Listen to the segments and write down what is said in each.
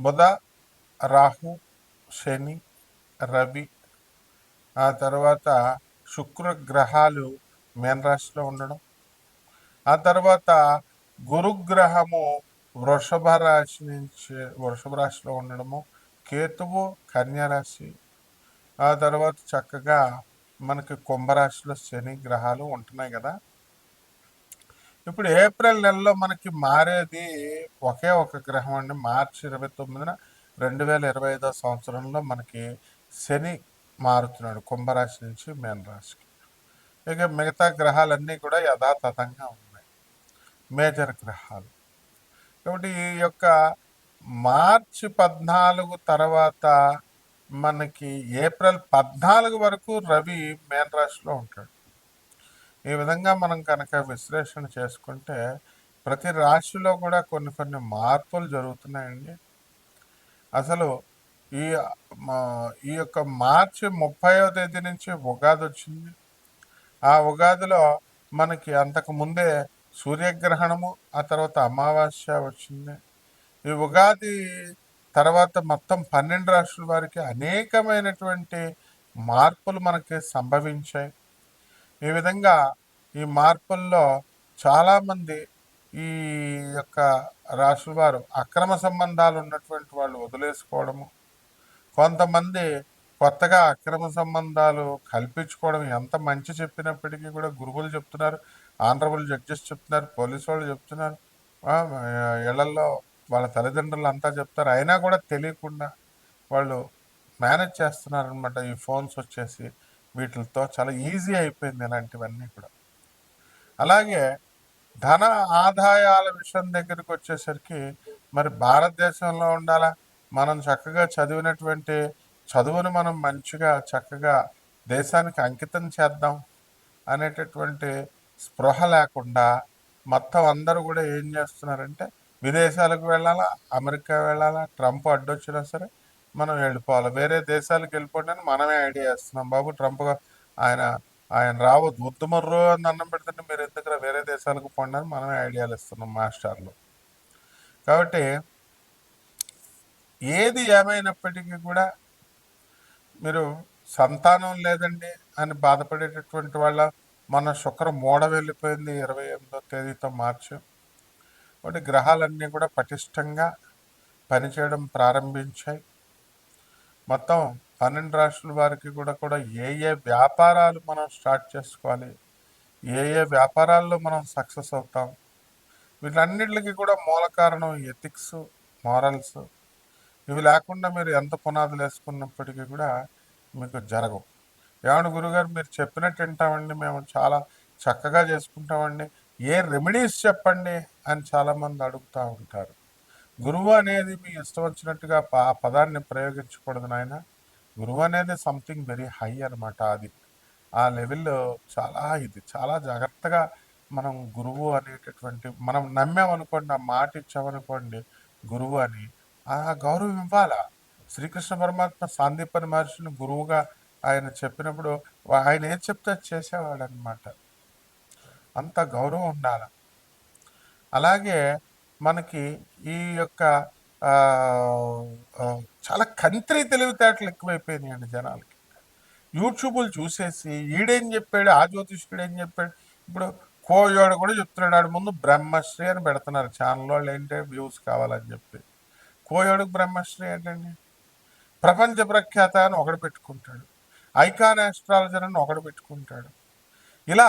బుధ రాహు శని రవి. ఆ తర్వాత శుక్ర గ్రహాలు మేన రాశిలో ఉండడం. ఆ తర్వాత గురుగ్రహము వృషభ రాశి నుంచి వృషభ రాశిలో ఉండడము. కేతువు కన్యారాశి ఆ తర్వాత చక్కగా మనకి కుంభరాశిలో శని గ్రహాలు ఉంటున్నాయి కదా. ఇప్పుడు ఏప్రిల్ నెలలో మనకి మారేది ఒకే ఒక గ్రహం అండి. మార్చి ఇరవై తొమ్మిదిన రెండు వేల ఇరవై ఐదో సంవత్సరంలో మనకి శని మారుతున్నాడు కుంభరాశి నుంచి మేన రాశికి. ఇక మిగతా గ్రహాలన్నీ కూడా యథాతథంగా ఉన్నాయి. మేజర్ గ్రహాలు. కాబట్టి ఈ యొక్క మార్చి పద్నాలుగు తర్వాత మనకి ఏప్రిల్ పద్నాలుగు వరకు రవి మేన రాశిలో ఉంటాడు. ఈ విధంగా మనం కనుక విశ్లేషణ చేసుకుంటే ప్రతి రాశిలో కూడా కొన్ని కొన్ని మార్పులు జరుగుతున్నాయండి. అసలు ఈ మా- ఈ యొక్క మార్చి ముప్పైవ తేదీ నుంచి ఉగాది వచ్చింది. ఆ ఉగాదిలో మనకి అంతకు ముందే సూర్యగ్రహణము ఆ తర్వాత అమావాస్య వచ్చింది. ఈ ఉగాది తర్వాత మొత్తం పన్నెండు రాష్ట్రాల వారికి అనేకమైనటువంటి మార్పులు మనకి సంభవించాయి. ఈ విధంగా ఈ మార్పుల్లో చాలామంది ఈ యొక్క రాష్ట్ర వారు అక్రమ సంబంధాలు ఉన్నటువంటి వాళ్ళు వదిలేసుకోవడము కొంతమంది కొత్తగా అక్రమ సంబంధాలు కల్పించుకోవడం ఎంత మంచి చెప్పినప్పటికీ కూడా గురువులు చెప్తున్నారు ఆనరబుల్ జడ్జెస్ చెప్తున్నారు పోలీసు వాళ్ళు చెప్తున్నారు ఇళ్ళలో వాళ్ళ తల్లిదండ్రులు అంతా చెప్తారు. అయినా కూడా తెలియకుండా వాళ్ళు మేనేజ్ చేస్తున్నారు అనమాట ఈ ఫోన్స్ వచ్చేసి. వీటితో చాలా ఈజీ అయిపోయింది ఇలాంటివన్నీ కూడా. అలాగే ధన ఆదాయాల విషయం దగ్గరికి వచ్చేసరికి మరి భారతదేశంలో ఉండాలా? మనం చక్కగా చదివినటువంటి చదువును మనం మంచిగా చక్కగా దేశానికి అంకితం చేద్దాం అనేటటువంటి స్పృహ లేకుండా మొత్తం అందరూ కూడా ఏం చేస్తున్నారంటే విదేశాలకు వెళ్ళాలా? అమెరికా వెళ్ళాలా? ట్రంప్ అడ్డొచ్చినా సరే మనం వెళ్ళిపోవాలి. వేరే దేశాలకు వెళ్ళిపోవడానికి మనమే ఐడియా చేస్తున్నాం బాబు ట్రంప్ ఆయన ఆయన రావద్దు. ఉత్తమర్రు అని అన్నం పెడుతుంటే మీరు ఎందుకు వేరే దేశాలకు పోండి అని మనమే ఐడియాలు ఇస్తున్నాం మాస్టర్లు. కాబట్టి ఏది ఏమైనప్పటికీ కూడా మీరు సంతానం లేదండి అని బాధపడేటటువంటి వాళ్ళ మన శుక్ర మూడ వెళ్ళిపోయింది ఇరవై ఎనిమిదో తేదీతో మార్చి. కాబట్టి గ్రహాలన్నీ కూడా పటిష్టంగా పనిచేయడం ప్రారంభించాయి. మొత్తం పన్నెండు రాష్ట్రాల వారికి కూడా కూడా ఏ ఏ వ్యాపారాలు మనం స్టార్ట్ చేసుకోవాలి ఏ ఏ వ్యాపారాల్లో మనం సక్సెస్ అవుతాం వీటన్నిటికి కూడా మూల కారణం ఎథిక్స్ మారల్స్. ఇవి లేకుండా మీరు ఎంత పునాదులు వేసుకున్నప్పటికీ కూడా మీకు జరగవు. ఏమన్నా గురుగారు మీరు చెప్పినట్టు వింటామండి మేము చాలా చక్కగా చేసుకుంటామండి. ఏ రెమెడీస్ చెప్పండి అని చాలామంది అడుగుతూ ఉంటారు. గురువు అనేది మీ ఇష్టం వచ్చినట్టుగా ఆ పదాన్ని ప్రయోగించకూడదు నాయన. గురువు అనేది సంథింగ్ వెరీ హై అనమాట అది. ఆ లెవెల్లో చాలా ఇది చాలా జాగ్రత్తగా మనం గురువు అనేటటువంటి మనం నమ్మామనుకోండి ఆ మాట ఇచ్చామనుకోండి గురువు అని ఆ గౌరవం ఇవ్వాలా? శ్రీకృష్ణ పరమాత్మ సాందీపని మహర్షిని గురువుగా ఆయన చెప్పినప్పుడు ఆయన ఏం చెప్తే చేసేవాడు అనమాట అంత గౌరవం ఉండాలి. అలాగే మనకి ఈ యొక్క చాలా కంత్రి తెలివితేటలు ఎక్కువైపోయినాయండి జనాలకి. యూట్యూబ్లు చూసేసి ఈడేం చెప్పాడు ఆ జ్యోతిష్కుడు ఏం చెప్పాడు ఇప్పుడు కోయోడు కూడా చెప్తున్నాడు ఆడు ముందు బ్రహ్మశ్రీ అని పెడుతున్నారు ఛానల్ వాళ్ళు ఏంటంటే వ్యూస్ కావాలని చెప్పి. కోయోడుకు బ్రహ్మశ్రీ ఏంటండి? ప్రపంచ ప్రఖ్యాత అని ఒకడు పెట్టుకుంటాడు. ఐకాన్ ఆస్ట్రాలజర్ అని ఒకడు పెట్టుకుంటాడు. ఇలా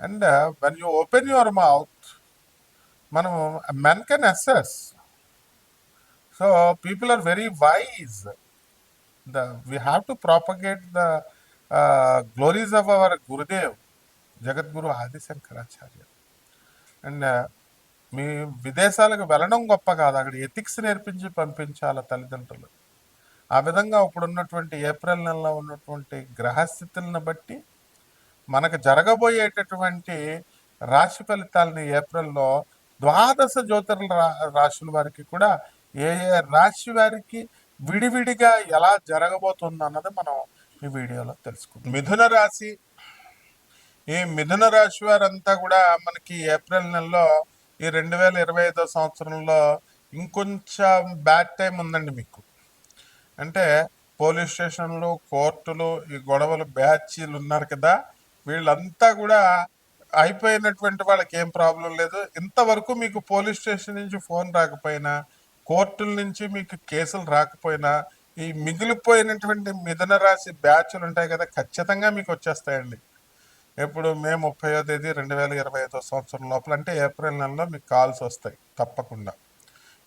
and when you open your mouth మనం men can assess so people are very wise the we have to propagate the glories of our Gurudev Jagadguru Adi Shankaracharya and మీ విదేశాలకు వెళ్ళడం గొప్ప కాదు. అక్కడ ఎథిక్స్ నేర్పించి పంపించాల తల్లిదండ్రులు. ఆ విధంగా ఇప్పుడు ఉన్నటువంటి ఏప్రిల్ నెలలో ఉన్నటువంటి గ్రహస్థితులను బట్టి మనకు జరగబోయేటటువంటి రాశి ఫలితాలని ఏప్రిల్లో ద్వాదశ జ్యోతిర్ల రా- రాశుల వారికి కూడా ఏ ఏ రాశి వారికి విడివిడిగా ఎలా జరగబోతుంది అన్నది మనం ఈ వీడియోలో తెలుసుకుందాం. మిథున రాశి ఈ మిథున రాశి వారంతా కూడా మనకి ఏప్రిల్ నెలలో ఈ రెండు వేల ఇరవై ఐదో సంవత్సరంలో ఇంకొంచెం బ్యాడ్ టైం ఉందండి మీకు. అంటే పోలీస్ స్టేషన్లు కోర్టులు ఈ గొడవలు బ్యాచీలు ఉన్నారు కదా వీళ్ళంతా కూడా అయిపోయినటువంటి వాళ్ళకి ఏం ప్రాబ్లం లేదు. ఇంతవరకు మీకు పోలీస్ స్టేషన్ నుంచి ఫోన్ రాకపోయినా కోర్టుల నుంచి మీకు కేసులు రాకపోయినా ఈ మిగిలిపోయినటువంటి మిథున రాశి బ్యాచ్లు ఉంటాయి కదా ఖచ్చితంగా మీకు వచ్చేస్తాయండి. ఇప్పుడు మే ముప్పయో తేదీ రెండు వేల ఇరవై ఐదో సంవత్సరం లోపల అంటే ఏప్రిల్ నెలలో మీకు కాల్స్ వస్తాయి తప్పకుండా.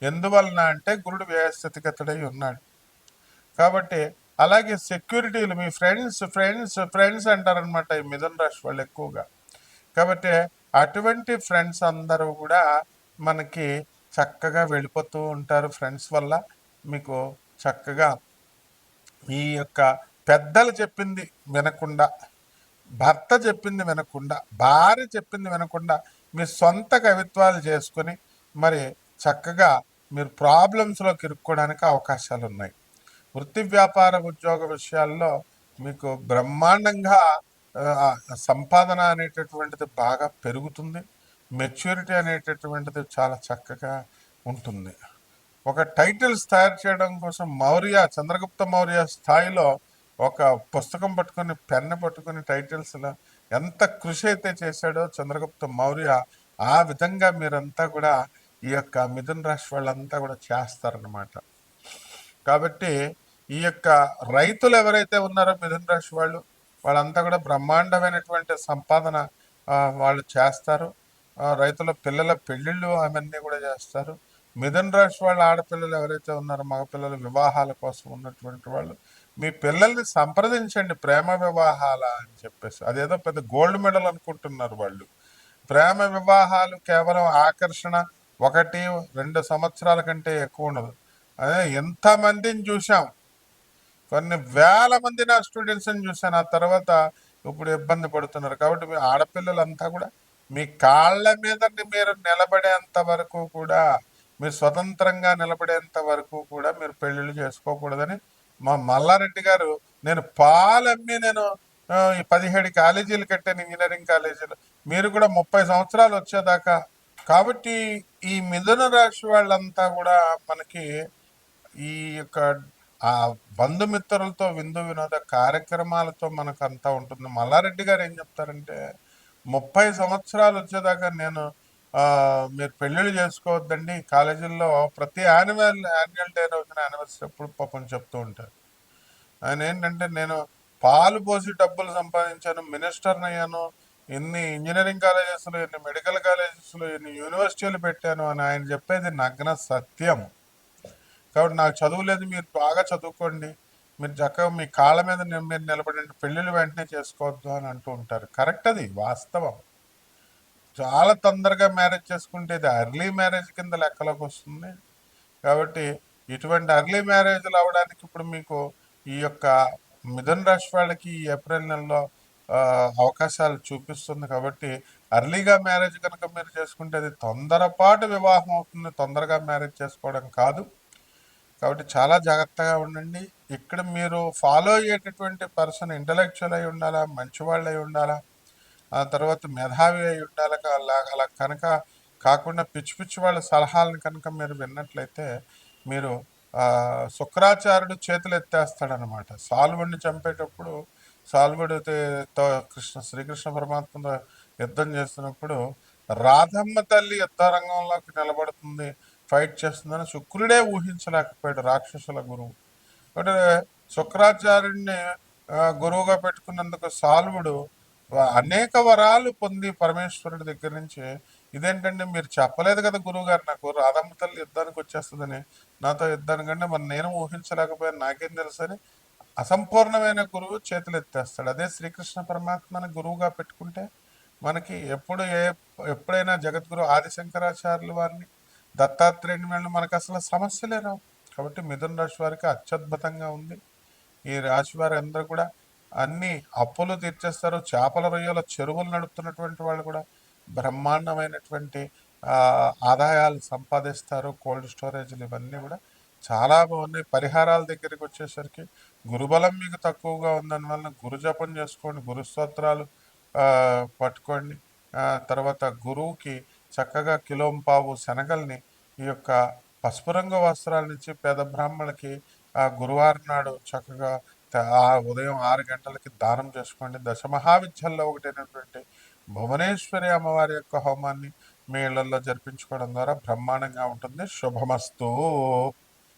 ఎందువలన అంటే గురుడు వ్యయస్థితిగతుడై ఉన్నాడు. కాబట్టి అలాగే సెక్యూరిటీలు మీ ఫ్రెండ్స్ ఫ్రెండ్స్ ఫ్రెండ్స్ అంటారనమాట ఈ మిథున్ రాశి వాళ్ళు ఎక్కువగా. కాబట్టి అటువంటి ఫ్రెండ్స్ అందరూ కూడా మనకి చక్కగా వెళ్ళిపోతూ ఉంటారు ఫ్రెండ్స్ వల్ల. మీకు చక్కగా ఈ యొక్క పెద్దలు చెప్పింది వినకుండా భర్త చెప్పింది వినకుండా భార్య చెప్పింది వినకుండా మీ సొంత కవిత్వాలు చేసుకొని మరి చక్కగా మీరు ప్రాబ్లమ్స్లోకి ఇరుక్కోవడానికి అవకాశాలు ఉన్నాయి వృత్తి వ్యాపార ఉద్యోగ విషయాల్లో మీకు బ్రహ్మాండంగా సంపాదన అనేటటువంటిది బాగా పెరుగుతుంది. మెచ్యూరిటీ అనేటటువంటిది చాలా చక్కగా ఉంటుంది. ఒక టైటిల్స్ తయారు చేయడం కోసం మౌర్య చంద్రగుప్త మౌర్య స్థాయిలో ఒక పుస్తకం పట్టుకొని పెన్ను పట్టుకొని టైటిల్స్లో ఎంత కృషి అయితే చేశాడో చంద్రగుప్త మౌర్య ఆ విధంగా మీరంతా కూడా ఈ యొక్క మిథున్ రాశి వాళ్ళంతా కూడా చేస్తారనమాట కాబట్టి ఈ యొక్క రైతులు ఎవరైతే ఉన్నారో మిథున రాశి వాళ్ళు వాళ్ళంతా కూడా బ్రహ్మాండమైనటువంటి సంపాదన వాళ్ళు చేస్తారు. రైతుల పిల్లల పెళ్ళిళ్ళు అవన్నీ కూడా చేస్తారు. మిథున రాశి వాళ్ళ ఆడపిల్లలు ఎవరైతే ఉన్నారో మగపిల్లల వివాహాల కోసం ఉన్నటువంటి వాళ్ళు మీ పిల్లల్ని సంప్రదించండి ప్రేమ వివాహాల అని చెప్పేసి. అదేదో పెద్ద గోల్డ్ మెడల్ అనుకుంటున్నారు వాళ్ళు. ప్రేమ వివాహాలు కేవలం ఆకర్షణ ఒకటి రెండు సంవత్సరాల కంటే ఎక్కువ ఉండదు. అదే ఎంతమందిని చూసాం కొన్ని వేల మంది నా స్టూడెంట్స్ని చూశాను. ఆ తర్వాత ఇప్పుడు ఇబ్బంది పడుతున్నారు. కాబట్టి మీ ఆడపిల్లలంతా కూడా మీ కాళ్ళ మీద మీరు నిలబడేంత వరకు కూడా మీరు స్వతంత్రంగా నిలబడేంత వరకు కూడా మీరు పెళ్ళిళ్ళు చేసుకోకూడదని మా మల్లారెడ్డి గారు నేను పాలమ్మి నేను ఈ పదిహేడు కాలేజీలు కట్టాను ఇంజనీరింగ్ కాలేజీలు. మీరు కూడా ముప్పై సంవత్సరాలు వచ్చేదాకా. కాబట్టి ఈ మిథున రాశి వాళ్ళంతా కూడా మనకి ఈ యొక్క ఆ బంధుమిత్రులతో విందు వినోద కార్యక్రమాలతో మనకు అంతా ఉంటుంది. మల్లారెడ్డి గారు ఏం చెప్తారంటే ముప్పై సంవత్సరాలు వచ్చేదాకా నేను మీరు పెళ్ళిళ్ళు చేసుకోవద్దండి. కాలేజీల్లో ప్రతి యాన్యువల్ యాన్యువల్ డే రోజున యానివర్సరీ అప్పుడు పాపం చెప్తూ ఉంటారు. ఆయన ఏంటంటే నేను పాలు పోసి డబ్బులు సంపాదించాను మినిస్టర్ని అయ్యాను ఎన్ని ఇంజనీరింగ్ కాలేజెస్లో ఎన్ని మెడికల్ కాలేజెస్లో ఎన్ని యూనివర్సిటీలు పెట్టాను అని ఆయన చెప్పేది నగ్న సత్యం కాబట్టి నాకు చదువు లేదు మీరు బాగా చదువుకోండి. మీరు చక్కగా మీ కాళ్ళ మీద మీరు నిలబడండి పెళ్ళిళ్ళు వెంటనే చేసుకోవద్దు అని అంటూ ఉంటారు. కరెక్ట్ అది వాస్తవం. చాలా తొందరగా మ్యారేజ్ చేసుకుంటే ఇది అర్లీ మ్యారేజ్ కింద లెక్కలోకి వస్తుంది. కాబట్టి ఇటువంటి అర్లీ మ్యారేజ్లు అవ్వడానికి ఇప్పుడు మీకు ఈ యొక్క మిథున్ రాశి వాళ్ళకి ఈ ఏప్రిల్ నెలలో అవకాశాలు చూపిస్తుంది. కాబట్టి అర్లీగా మ్యారేజ్ కనుక మీరు చేసుకుంటే అది తొందరపాటు వివాహం అవుతుంది. తొందరగా మ్యారేజ్ చేసుకోవడం కాదు. కాబట్టి చాలా జాగ్రత్తగా ఉండండి. ఇక్కడ మీరు ఫాలో అయ్యేటటువంటి పర్సన్ ఇంటలెక్చువల్ అయి ఉండాలా మంచివాళ్ళు అయి ఉండాలా ఆ తర్వాత మేధావి అయి ఉండాలి అలా అలా కనుక కాకుండా పిచ్చి పిచ్చి వాళ్ళ సలహాలను కనుక మీరు విన్నట్లయితే మీరు శుక్రాచార్యుడు చేతులు ఎత్తేస్తాడనమాట సాల్వుడిని చంపేటప్పుడు సాల్వుడితో కృష్ణ శ్రీకృష్ణ పరమాత్మతో యుద్ధం చేస్తున్నప్పుడు రాధమ్మ తల్లి యుద్ధ రంగంలోకి నిలబడుతుంది. ఫైట్ చేస్తుందని శుక్రుడే ఊహించలేకపోయాడు రాక్షసుల గురువు. అంటే శుక్రాచార్యుడిని గురువుగా పెట్టుకున్నందుకు సాల్వుడు అనేక వరాలు పొంది పరమేశ్వరుడి దగ్గర నుంచి ఇదేంటంటే మీరు చెప్పలేదు కదా గురువు గారు నాకు రాధమ్మ తల్లి యుద్ధానికి వచ్చేస్తుందని నాతో యుద్ధానికంటే మరి నేను ఊహించలేకపోయాను నాకేం తెలుసని అసంపూర్ణమైన గురువు చేతులు ఎత్తేస్తాడు. అదే శ్రీకృష్ణ పరమాత్మని గురువుగా పెట్టుకుంటే మనకి ఎప్పుడు ఏ ఎప్పుడైనా జగద్గురు ఆదిశంకరాచార్యులు వారిని దత్తాత్రేయుని వెళ్ళి మనకు అసలు సమస్యలే రావు కాబట్టి మిథున రాశి వారికి అత్యద్భుతంగా ఉంది. ఈ రాశి వారు అందరూ కూడా అన్ని అప్పులు తీర్చేస్తారు. చేపల రొయ్యల చెరువులు నడుపుతున్నటువంటి వాళ్ళు కూడా బ్రహ్మాండమైనటువంటి ఆదాయాలు సంపాదిస్తారు. కోల్డ్ స్టోరేజ్లు ఇవన్నీ కూడా చాలా బాగున్నాయి. పరిహారాల దగ్గరికి వచ్చేసరికి గురుబలం మీకు తక్కువగా ఉందని వలన గురు జపం చేసుకోండి గురుస్తోత్రాలు పట్టుకోండి. తర్వాత గురువుకి చక్కగా కిలోంపావు శనగల్ని ఈ యొక్క పసుపు రంగు వస్త్రాలు ఇచ్చి పేద బ్రాహ్మణులకి ఆ గురువారం నాడు చక్కగా ఉదయం ఆరు గంటలకి దానం చేసుకోండి. దశ మహావిద్యల్లో ఒకటైనటువంటి భువనేశ్వరి అమ్మవారి యొక్క హోమాన్ని మీ ఇళ్ళలో జరిపించుకోవడం ద్వారా బ్రహ్మాండంగా ఉంటుంది. శుభమస్తు.